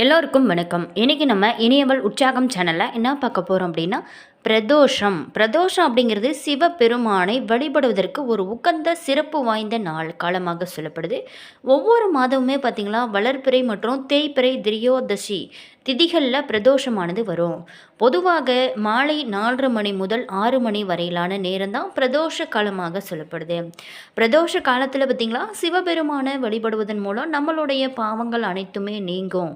எல்லோருக்கும் வணக்கம். இன்றைக்கி நம்ம இனியவள் உற்சாகம் சேனலில் என்ன பார்க்க போகிறோம் அப்படின்னா பிரதோஷம். பிரதோஷம் அப்படிங்கிறது சிவபெருமானை வழிபடுவதற்கு ஒரு உகந்த சிறப்பு வாய்ந்த நாள் காலமாக சொல்லப்படுது. ஒவ்வொரு மாதமுமே பார்த்திங்களா வளர்பிறை மற்றும் தேய்பிறை திரியோதசி திதிகளில் பிரதோஷமானது வரும். பொதுவாக மாலை நாலரை மணி முதல் ஆறு மணி வரையிலான நேரம் தான் பிரதோஷ காலமாக சொல்லப்படுது. பிரதோஷ காலத்தில் பார்த்திங்களா சிவபெருமானை வழிபடுவதன் மூலம் நம்மளுடைய பாவங்கள் அனைத்துமே நீங்கும்.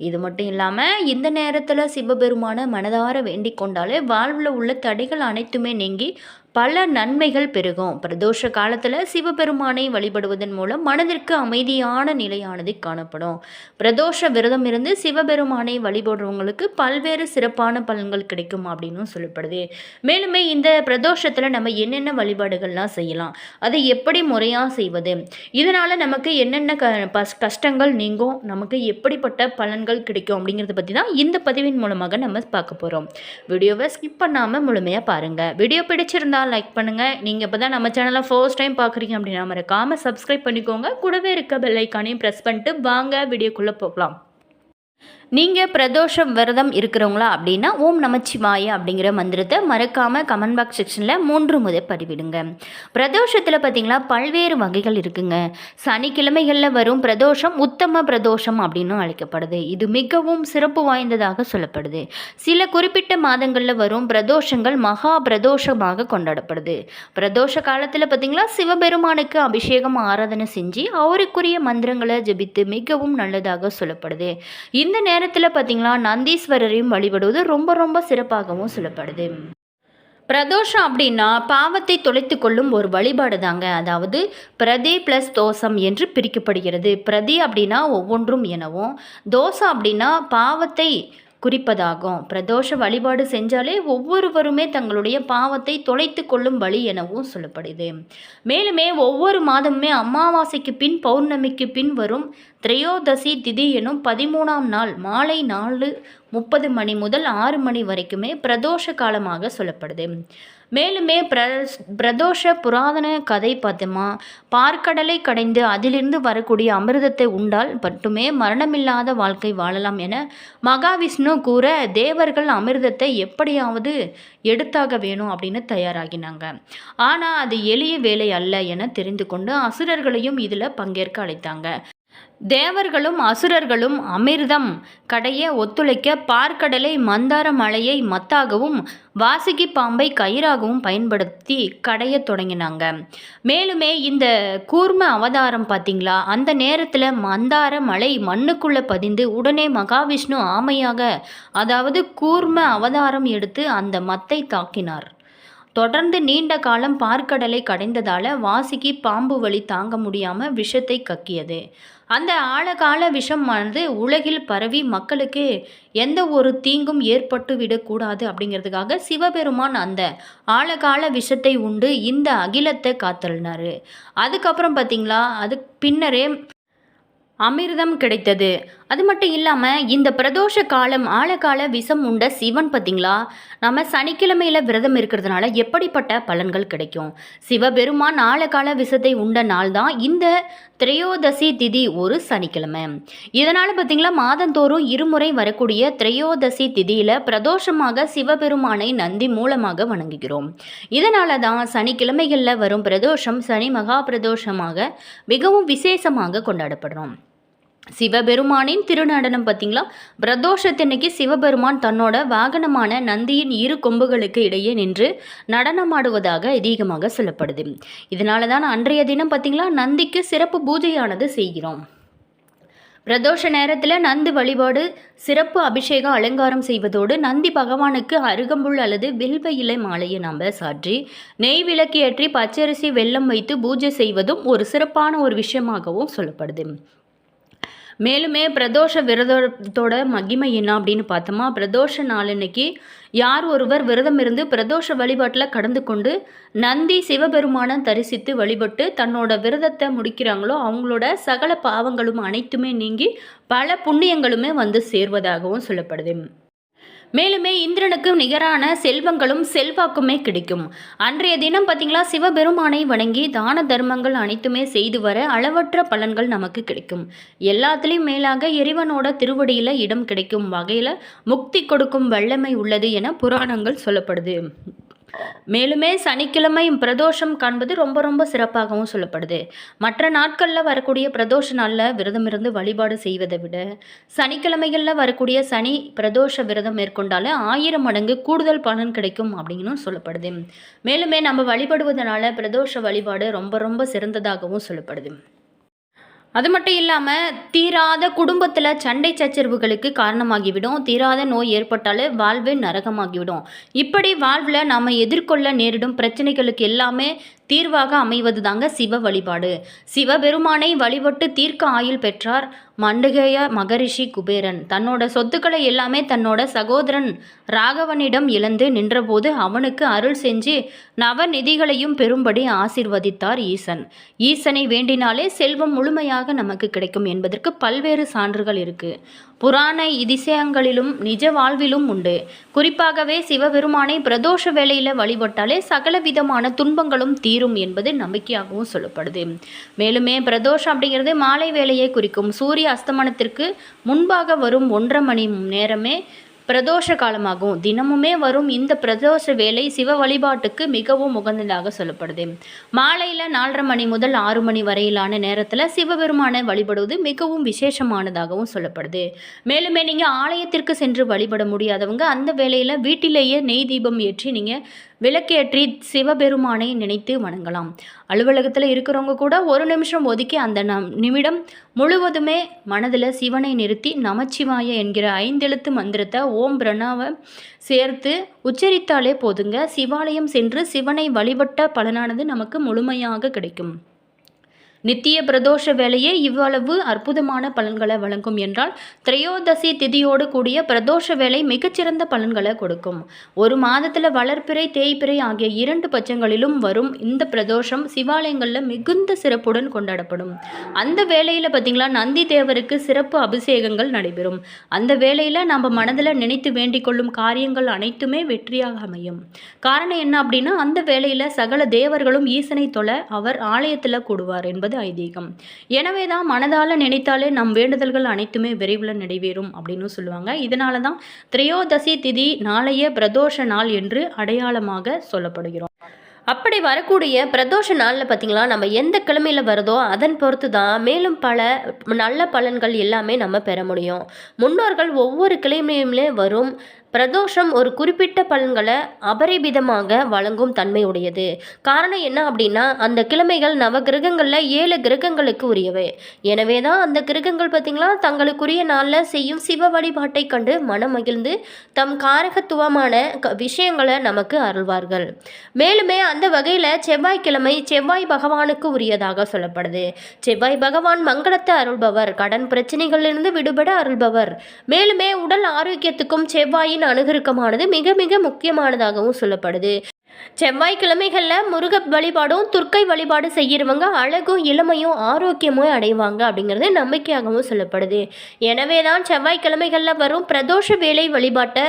இது மட்டும் இல்லாமல் இந்த நேரத்தில் சிவபெருமான மனதார வேண்டிக் கொண்டாலே வாழ்வில் உள்ள தடைகள் அனைத்துமே நீங்கி பல நன்மைகள் பெருகும். பிரதோஷ காலத்தில் சிவபெருமானை வழிபடுவதன் மூலம் மனதிற்கு அமைதியான நிலையானது காணப்படும். பிரதோஷ விரதம் இருந்து சிவபெருமானை வழிபடுறவங்களுக்கு பல்வேறு சிறப்பான பலன்கள் கிடைக்கும் அப்படின்னு சொல்லப்படுது. மேலுமே இந்த பிரதோஷத்தில் நம்ம என்னென்ன வழிபாடுகள்லாம் செய்யலாம் அதை எப்படி முறையாக செய்வது இதனால் நமக்கு என்னென்ன க பஸ் கஷ்டங்கள் நீங்கும் நமக்கு எப்படிப்பட்ட பலன்கள் கிடைக்கும் அப்படிங்கிறத பற்றி தான் இந்த பதிவின் மூலமாக நம்ம பார்க்க போகிறோம் வீடியோவை ஸ்கிப் பண்ணாமல் முழுமையாக பாருங்கள் வீடியோ பிடிச்சிருந்தால் லைக் பண்ணுங்கள் நீங்கள் இப்போ தான் நம்ம சேனலை ஃபர்ஸ்ட் டைம் பார்க்குறீங்க அப்படின்னா மறக்காமல் சப்ஸ்கிரைப் பண்ணிக்கோங்க. கூடவே இருக்க பெல்லைக்கானையும் ப்ரெஸ் பண்ணிட்டு வாங்க. வீடியோக்குள்ளே போகலாம். நீங்கள் பிரதோஷம் விரதம் இருக்கிறவங்களா அப்படின்னா ஓம் நமச்சிவாய அப்படிங்கிற மந்திரத்தை மறக்காமல் கமெண்ட் பாக்ஸ் செக்ஷனில் மூன்று முறை பதிவிடுங்க. பிரதோஷத்தில் பார்த்திங்களா பல்வேறு வகைகள் இருக்குங்க. சனிக்கிழமைகளில் வரும் பிரதோஷம் உத்தம பிரதோஷம் அப்படின்னு அழைக்கப்படுது. இது மிகவும் சிறப்பு வாய்ந்ததாக சொல்லப்படுது. சில குறிப்பிட்ட மாதங்களில் வரும் பிரதோஷங்கள் மகா பிரதோஷமாக கொண்டாடப்படுது. பிரதோஷ காலத்தில் பார்த்திங்களா சிவபெருமானுக்கு அபிஷேகம் ஆராதனை செஞ்சு அவருக்குரிய மந்திரங்களை ஜெபித்து மிகவும் நல்லதாக சொல்லப்படுது. இந்த நேரத்தில் பார்த்தீங்களா நந்தீஸ்வரரையும் வழிபடுவது ரொம்ப ரொம்ப சிறப்பாகவும் சொல்லப்படுது. பிரதோஷம் அப்படின்னா பாவத்தை தொலைத்து கொள்ளும் ஒரு வழிபாடு தாங்க. அதாவது பிரதி ப்ளஸ் தோஷம் என்று பிரிக்கப்படுகிறது. பிரதி அப்படின்னா ஒவ்வொன்றும் எனவும் தோசம் அப்படின்னா பாவத்தை குறிப்பதாகும். பிரதோஷ வழிபாடு செஞ்சாலே ஒவ்வொருவருமே தங்களுடைய பாவத்தை தொலைத்து கொள்ளும் வழி எனவும் சொல்லப்படுது. மேலுமே ஒவ்வொரு மாதமுமே அமாவாசைக்கு பின் பௌர்ணமிக்கு பின் வரும் திரையோதசி திதி எனும் பதிமூணாம் நாள் மாலை நாலு முப்பது மணி முதல் ஆறு மணி வரைக்குமே பிரதோஷ காலமாக சொல்லப்படுது. மேலுமே பிர பிரதோஷ புராதன கதை பார்த்தோமா பார்க்கடலை கடைந்து அதிலிருந்து வரக்கூடிய அமிர்தத்தை உண்டால் மட்டுமே மரணமில்லாத வாழ்க்கை வாழலாம் என மகாவிஷ்ணு கூற தேவர்கள் அமிர்தத்தை எப்படியாவது எடுத்தாக வேணும் அப்படின்னு தயாராகினாங்க. ஆனால் அது எளிய வேலை அல்ல என தெரிந்து கொண்டு அசுரர்களையும் இதில் பங்கேற்க அழைத்தாங்க. தேவர்களும் அசுரர்களும் அமிர்தம் கடைய ஒத்துழைக்க பார்க்கடலை மந்தார மலையை மத்தாகவும் வாசுகி பாம்பை கயிறாகவும் பயன்படுத்தி கடைய தொடங்கினாங்க. மேலுமே இந்த கூர்ம அவதாரம் பார்த்தீங்களா அந்த நேரத்தில் மந்தார மலை மண்ணுக்குள்ளே பதிந்து உடனே மகாவிஷ்ணு ஆமையாக அதாவது கூர்ம அவதாரம் எடுத்து அந்த மத்தை தாக்கினார். தொடர்ந்து நீண்ட காலம் பார்க்கடலை கடைந்ததால் வாசிக்கு பாம்பு வலி தாங்க முடியாமல் விஷத்தை கக்கியது. அந்த ஆழகால விஷமானது உலகில் பரவி மக்களுக்கு எந்த ஒரு தீங்கும் ஏற்பட்டு விடக்கூடாது அப்படிங்கிறதுக்காக சிவபெருமான் அந்த ஆழகால விஷத்தை உண்டு இந்த அகிலத்தை காத்தள்ளினார். அதுக்கப்புறம் பார்த்தீங்களா அது பின்னரே அமிர்தம் கிடைத்தது. அது மட்டும் இல்லாமல் இந்த பிரதோஷ காலம் ஆழகால விஷம் உண்ட சிவன் பார்த்திங்களா நம்ம சனிக்கிழமையில் விரதம் இருக்கிறதுனால எப்படிப்பட்ட பலன்கள் கிடைக்கும்? சிவபெருமான் ஆழகால விஷத்தை உண்ட நாள் தான் இந்த திரையோதசி திதி ஒரு சனிக்கிழமை. இதனால் பார்த்திங்களா மாதந்தோறும் இருமுறை வரக்கூடிய திரையோதசி திதியில் பிரதோஷமாக சிவபெருமானை நந்தி மூலமாக வணங்குகிறோம். இதனால தான் சனிக்கிழமைகளில் வரும் பிரதோஷம் சனி மகா பிரதோஷமாக மிகவும் விசேஷமாக கொண்டாடப்படுறோம். சிவபெருமானின் திருநடனம் பார்த்தீங்களா? பிரதோஷத்தன்னைக்கு சிவபெருமான் தன்னோட வாகனமான நந்தியின் இரு கொம்புகளுக்கு இடையே நின்று நடனமாடுவதாக அதிகமாக சொல்லப்படுது. இதனால தான் அன்றைய தினம் பார்த்தீங்களா? நந்திக்கு சிறப்பு பூஜையானது செய்கிறோம். பிரதோஷ நேரத்தில் நந்தி வழிபாடு சிறப்பு அபிஷேகம் அலங்காரம் செய்வதோடு நந்தி பகவானுக்கு அருகம்புல் அல்லது வில்வ இலை மாலையை நாம் சாற்றி நெய் விளக்கு ஏற்றி பச்சரிசி வெல்லம் வைத்து பூஜை செய்வதும் ஒரு சிறப்பான ஒரு விஷயமாகவும் சொல்லப்படுது. மேலுமே பிரதோஷ விரதத்தோட மகிமை என்ன அப்படின்னு பார்த்தோமா? பிரதோஷ நாளன்னைக்கு யார் ஒருவர் விரதம் இருந்து பிரதோஷ வழிபாட்டில் கடந்து கொண்டு நந்தி சிவபெருமானை தரிசித்து வழிபட்டு தன்னோட விரதத்தை முடிக்கிறாங்களோ அவங்களோட சகல பாவங்களும் அனைத்துமே நீங்கி பல புண்ணியங்களுமே வந்து சேர்வதாகவும் சொல்லப்படுது. மேலுமே இந்திரனுக்கு நிகரான செல்வங்களும் செல்வாக்குமே கிடைக்கும். அன்றைய தினம் பார்த்தீங்களா சிவபெருமானை வணங்கி தான தர்மங்கள் அனைத்துமே செய்து வர அளவற்ற பலன்கள் நமக்கு கிடைக்கும். எல்லாத்துலேயும் மேலாக இறைவனோட திருவடியில் இடம் கிடைக்கும் வகையில் முக்தி கொடுக்கும் வல்லமை உள்ளது என புராணங்கள் சொல்லப்படுது. மேலுமே சனிக்கிழமை பிரதோஷம் காண்பது ரொம்ப ரொம்ப சிறப்பாகவும் சொல்லப்படுது. மற்ற நாட்களில் வரக்கூடிய பிரதோஷ நாளில் விரதம் இருந்து வழிபாடு செய்வதை விட சனிக்கிழமைகளில் வரக்கூடிய சனி பிரதோஷ விரதம் மேற்கொண்டாலே ஆயிரம் மடங்கு கூடுதல் பலன் கிடைக்கும் அப்படின்னு சொல்லப்படுது. மேலுமே நம்ம வழிபடுவதனால பிரதோஷ வழிபாடு ரொம்ப ரொம்ப சிறந்ததாகவும் சொல்லப்படுது. அது மட்டும் இல்லாமல் தீராத குடும்பத்தில் சண்டை சச்சரவுகளுக்கு காரணமாகிவிடும். தீராத நோய் ஏற்பட்டாலே வாழ்வு நரகமாகிவிடும். இப்படி வாழ்வில் நாம் எதிர்கொள்ள நேரிடும் பிரச்சனைகளுக்கு எல்லாமே தீர்வாக அமைவது தாங்க சிவ வழிபாடு. சிவபெருமானை வழிபட்டு தீர்க்க ஆயுள் பெற்றார். மண்டுகேய மகரிஷி குபேரன். தன்னோட சொத்துக்களை எல்லாமே தன்னோட சகோதரன் ராகவனிடம் இழந்து நின்றபோது அவனுக்கு அருள் செஞ்சு நவநிதிகளையும் பெறும்படி ஆசிர்வதித்தார் ஈசன். ஈசனை வேண்டினாலே செல்வம் முழுமையாக நமக்கு கிடைக்கும் என்பதற்கு பல்வேறு சான்றுகள் இருக்கு. புராண இதிசயங்களிலும் நிஜ வாழ்விலும் உண்டு. குறிப்பாகவே சிவபெருமானை பிரதோஷ வேளையில் வழிபட்டாலே சகல விதமான துன்பங்களும் தீரும் என்பது நம்பிக்கையாகவும் சொல்லப்படுது. மேலுமே பிரதோஷம் அப்படிங்கிறது மாலை வேலையை குறிக்கும். சூரிய அஸ்தமனத்திற்கு முன்பாக வரும் ஒன்றரை மணி நேரமே பிரதோஷ காலமாகும். தினமுமே வரும் இந்த பிரதோஷ வேலை சிவ வழிபாட்டுக்கு மிகவும் உகந்ததாக சொல்லப்படுது. மாலையில் நாலரை மணி முதல் ஆறு மணி வரையிலான நேரத்தில் சிவபெருமானை வழிபடுவது மிகவும் விசேஷமானதாகவும் சொல்லப்படுது. மேலுமே நீங்கள் ஆலயத்திற்கு சென்று வழிபட முடியாதவங்க அந்த வேலையில் வீட்டிலேயே நெய் தீபம் ஏற்றி நீங்கள் விளக்கேற்றி சிவபெருமானை நினைத்து வணங்கலாம். அலுவலகத்தில் இருக்கிறவங்க கூட ஒரு நிமிஷம் ஒதுக்கி அந்த நம் நிமிடம் முழுவதுமே மனதில் சிவனை நிறுத்தி நமச்சிவாய என்கிற ஐந்தெழுத்து மந்திரத்தை ஓம் பிரணாவை சேர்த்து உச்சரித்தாலே போதுங்க. சிவாலயம் சென்று சிவனை வழிபட்ட பலனானது நமக்கு முழுமையாக கிடைக்கும். நித்திய பிரதோஷ வேலையே இவ்வளவு அற்புதமான பலன்களை வழங்கும் என்றால் திரையோதசி திதியோடு கூடிய பிரதோஷ வேலை மிகச்சிறந்த பலன்களை கொடுக்கும். ஒரு மாதத்தில் வளர்ப்பிறை தேய்பிறை ஆகிய இரண்டு பட்சங்களிலும் வரும் இந்த பிரதோஷம் சிவாலயங்களில் மிகுந்த சிறப்புடன் கொண்டாடப்படும். அந்த வேலையில் பார்த்திங்களா நந்தி தேவருக்கு சிறப்பு அபிஷேகங்கள் நடைபெறும். அந்த வேலையில் நம்ம மனதில் நினைத்து வேண்டிக் கொள்ளும் காரியங்கள் அனைத்துமே வெற்றியாக அமையும். காரணம் என்ன அப்படின்னா அந்த வேலையில் சகல தேவர்களும் ஈசனை தொலை அவர் ஆலயத்தில் கூடுவார் என்பது ஐதீகம். எனவே தான் மனதால் நினைத்தாலே நம் வேண்டுதல்கள் அனைத்துமே விரைவில் நிறைவேறும் அப்படின்னு சொல்லுவாங்க. இதனால தான் திரையோதசி திதி நாளைய பிரதோஷ நாள் என்று அடையாளமாக சொல்லப்படுகிறோம். அப்படி வரக்கூடிய பிரதோஷ நாளில் பார்த்திங்களா நம்ம எந்த கிழமையில் வருதோ அதன் பொறுத்து தான் மேலும் பல நல்ல பலன்கள் எல்லாமே நம்ம பெற முடியும். முன்னோர்கள் ஒவ்வொரு கிழமையுமே வரும். பிரதோஷம் ஒரு குறிப்பிட்ட பலன்களை அபரிபிதமாக வழங்கும் தன்மை உடையது காரணம் என்ன அப்படின்னா அந்த கிழமைகள் நவ கிரகங்களில் ஏழு கிரகங்களுக்கு உரியவை. எனவே தான் அந்த கிரகங்கள் பார்த்திங்களா தங்களுக்குரிய நாளில் செய்யும் சிவ வழிபாட்டை கண்டு மனம் மகிழ்ந்து தம் காரகத்துவமான விஷயங்களை நமக்கு அருள்வார்கள். மேலுமே அந்த வகையில் செவ்வாய்க்கிழமை செவ்வாய் பகவானுக்கு உரியதாக சொல்லப்படுது. செவ்வாய் பகவான் மங்களத்தை அருள்பவர் கடன் பிரச்சனைகளிலிருந்து விடுபட அருள்பவர். மேலுமே உடல் ஆரோக்கியத்துக்கும் செவ்வாய் செவ்வாயின் அணுகருக்கமானது மிக மிக முக்கியமானதாகவும் சொல்லப்படுது. செவ்வாய்க்கிழமைகளில் முருக வழிபாடும் துர்க்கை வழிபாடு செய்கிறவங்க அழகும் இளமையும் ஆரோக்கியமும் அடைவாங்க அப்படிங்கிறது நம்பிக்கையாகவும் சொல்லப்படுது. எனவே தான் செவ்வாய்க்கிழமைகளில் வரும் பிரதோஷ வேலை வழிபாட்டை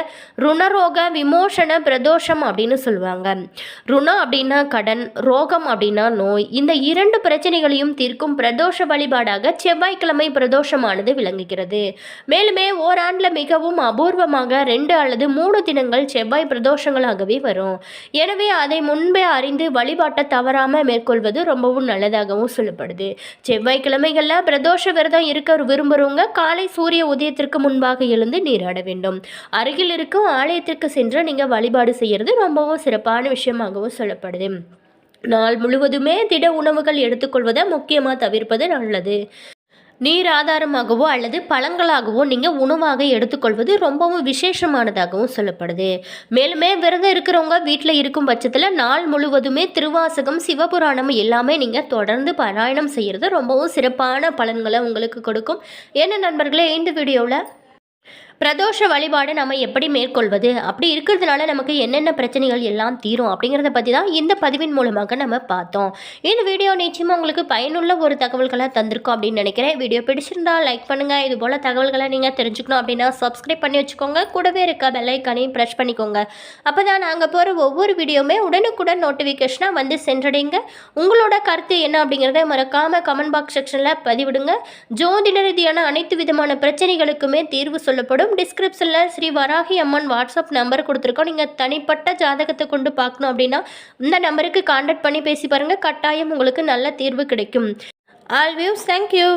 ருணரோக விமோசன பிரதோஷம் அப்படின்னு சொல்லுவாங்க. ருணம் அப்படின்னா கடன் ரோகம் அப்படின்னா நோய். இந்த இரண்டு பிரச்சனைகளையும் தீர்க்கும் பிரதோஷ வழிபாடாக செவ்வாய்க்கிழமை பிரதோஷமானது விளங்குகிறது. மேலுமே ஓராண்டில் மிகவும் அபூர்வமாக ரெண்டு அல்லது மூணு தினங்கள் செவ்வாய் பிரதோஷங்களாகவே வரும். எனவே எனவே அதை முன்பே அறிந்து வழிபாட்டை தவறாமல் மேற்கொள்வது ரொம்பவும் நல்லதாகவும் சொல்லப்படுது. செவ்வாய்க்கிழமைகளில் பிரதோஷ விரதம் இருக்க விரும்புகிறவங்க காலை சூரிய உதயத்திற்கு முன்பாக எழுந்து நீராட வேண்டும். அருகில் இருக்கும் ஆலயத்திற்கு சென்று நீங்கள் வழிபாடு செய்கிறது ரொம்பவும் சிறப்பான விஷயமாகவும் சொல்லப்படுது. நாள் முழுவதுமே திட உணவுகள் எடுத்துக்கொள்வதை முக்கியமாக தவிர்ப்பது நல்லது. நீர் ஆதாரமாகவோ அல்லது பழங்களாகவோ நீங்கள் உணவாக எடுத்துக்கொள்வது ரொம்பவும் விசேஷமானதாகவும் சொல்லப்படுது. மேலுமே விரதம் இருக்கிறவங்க வீட்டில் இருக்கும் பட்சத்தில் நாள் முழுவதுமே திருவாசகம் சிவபுராணம் எல்லாமே நீங்கள் தொடர்ந்து பாராயணம் செய்கிறது ரொம்பவும் சிறப்பான பலன்களை உங்களுக்கு கொடுக்கும். என்ன நண்பர்களே இந்த வீடியோவில் பிரதோஷ வழிபாடு நம்ம எப்படி மேற்கொள்வது? அப்படி இருக்கிறதுனால நமக்கு என்னென்ன பிரச்சனைகள் எல்லாம் தீரும் அப்படிங்கிறத பற்றி தான் இந்த பதிவின் மூலமாக நம்ம பார்த்தோம். இந்த வீடியோ நிச்சயமாக உங்களுக்கு பயனுள்ள ஒரு தகவல்களை தந்திருக்கோம் அப்படின்னு நினைக்கிறேன். வீடியோ பிடிச்சிருந்தா லைக் பண்ணுங்கள் இது போல் தகவல்களை நீங்கள் தெரிஞ்சுக்கணும் அப்படின்னா சப்ஸ்கிரைப் பண்ணி வச்சுக்கோங்க. கூடவே இருக்க பெல்லைக்கானையும் ப்ரெஷ் பண்ணிக்கோங்க. அப்போ தான் நாங்கள் போகிற ஒவ்வொரு வீடியோவுமே உடனுக்குடன் நோட்டிஃபிகேஷனாக வந்து சென்றடைங்க. உங்களோட கருத்து என்ன அப்படிங்கிறத மறக்காமல் கமெண்ட் பாக்ஸ் செக்ஷனில் பதிவிடுங்க. ஜோதிட ரீதியான அனைத்து விதமான பிரச்சனைகளுக்குமே தீர்வு சொல்லப்படும். டிஸ்கிரிப்ஷனில் ஸ்ரீ வராகி அம்மன் வாட்ஸ்அப் நம்பர் கொடுத்துருக்கோம். நீங்கள் தனிப்பட்ட ஜாதகத்தை கொண்டு பார்க்கணும் அப்படின்னா இந்த நம்பருக்கு கான்டாக்ட் பண்ணி பேசி பாருங்கள் கட்டாயம் உங்களுக்கு நல்ல தீர்வு கிடைக்கும். All views thank you